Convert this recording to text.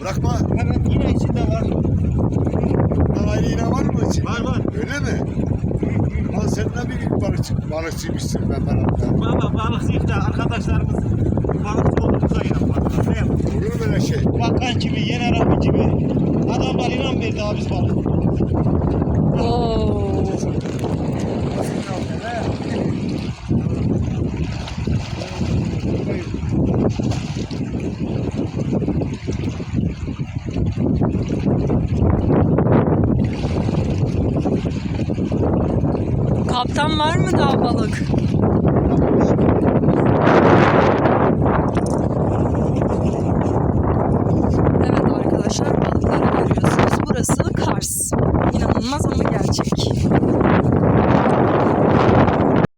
Bırakma. Hemen yine içinde var. Lan aynı iğne var mı içinde? Var var. Öyle mi? Lan sen ne bir balık, balıkçıymışsın ben herhalde. Valla balıkçıyım da arkadaşlarımız Kaptan var mı daha balık? Evet arkadaşlar balıkları görüyorsunuz. Burası Kars. İnanılmaz ama gerçek.